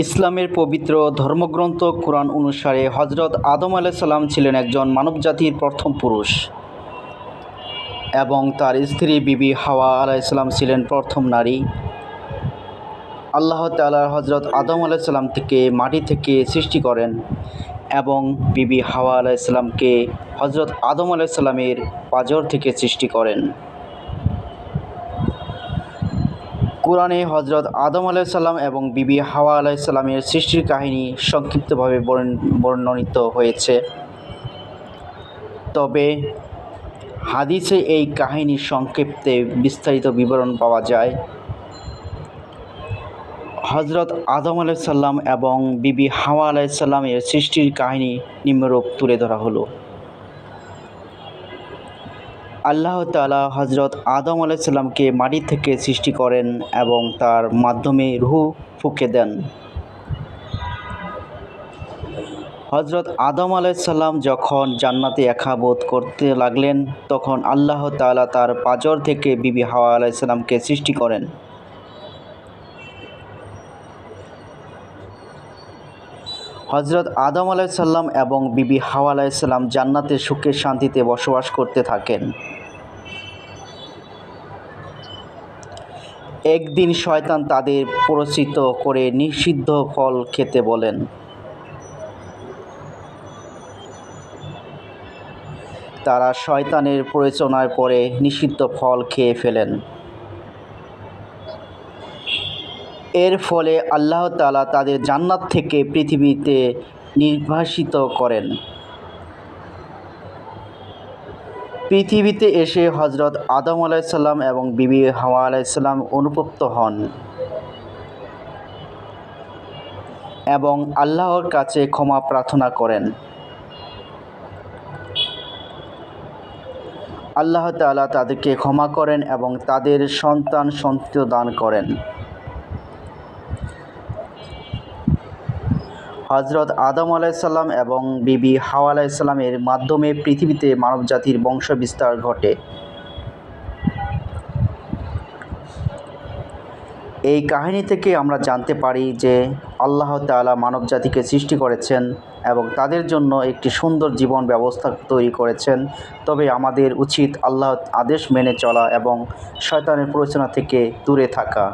ইসলামের পবিত্র ধর্মগ্রন্থ কোরআন অনুসারে হজরত আদম আলাইসাল্লাম ছিলেন একজন মানবজাতির প্রথম পুরুষ এবং তার স্ত্রী বিবি হাওয়া আলাইসাল্লাম ছিলেন প্রথম নারী। আল্লাহ তাআলা হজরত আদম আলাইসাল্লাম থেকে মাটি থেকে সৃষ্টি করেন এবং বিবি হাওয়া আলাইসাল্লামকে হজরত আদম আলাইসাল্লামের পাজর থেকে সৃষ্টি করেন। কোরআনে হজরত আদম আলাইসাল্লাম এবং বিবি হাওয়া আলাইসাল্লামের সৃষ্টির কাহিনী সংক্ষিপ্তভাবে বর্ণ- বর্ণনিত হয়েছে। তবে হাদিসে এই কাহিনীর সংক্ষিপ্তে বিস্তারিত বিবরণ পাওয়া যায়। হজরত আদম আলাইসাল্লাম এবং বিবি হাওয়া আলাইসাল্লামের সৃষ্টির কাহিনী নিম্নরূপ তুলে ধরা হলো। আল্লাহ তালা হজরত আদম আলাইসাল্লামকে মাটি থেকে সৃষ্টি করেন এবং তার মাধ্যমে রুহু ফুঁকে দেন। হজরত আদম আলাইসাল্লাম যখন জান্নাতে একা বোধ করতে লাগলেন, তখন আল্লাহ তালা তার পাজর থেকে বিবি হাওয়া আলাইসাল্লামকে সৃষ্টি করেন। হজরত আদম আলাইসাল্লাম এবং বিবি হাওয়া আলাইসাল্লাম জান্নাতে সুখে শান্তিতে বসবাস করতে থাকেন। একদিন শয়তান তাদের প্ররোচিত করে নিষিদ্ধ ফল খেতে বলেন। তারা শয়তানের প্ররোচনায় পরে নিষিদ্ধ ফল খেয়ে ফেলেন। এর ফলে আল্লাহ তালা তাদের জান্নাত থেকে পৃথিবীতে নির্বাসিত করেন। পৃথিবীতে এসে হজরত আদম আলাইসাল্লাম এবং বিবি হাওয়া আলাইসাল্লাম অনুপপ্ত হন এবং আল্লাহর কাছে ক্ষমা প্রার্থনা করেন। আল্লাহ তাআলা তাদেরকে ক্ষমা করেন এবং তাদের সন্তান সন্ততি দান করেন। হজরত আদম আলাইসাল্লাম এবং বিবি হাওয়া আলাইসাল্লামের মাধ্যমে পৃথিবীতে মানবজাতির বংশ বিস্তার ঘটে। এই কাহিনী থেকে আমরা জানতে পারি যে আল্লাহ তাআলা মানবজাতিকে সৃষ্টি করেছেন এবং তাদের জন্য একটি সুন্দর জীবন ব্যবস্থা তৈরি করেছেন। তবে আমাদের উচিত আল্লাহ আদেশ মেনে চলা এবং শয়তানের প্ররোচনা থেকে দূরে থাকা।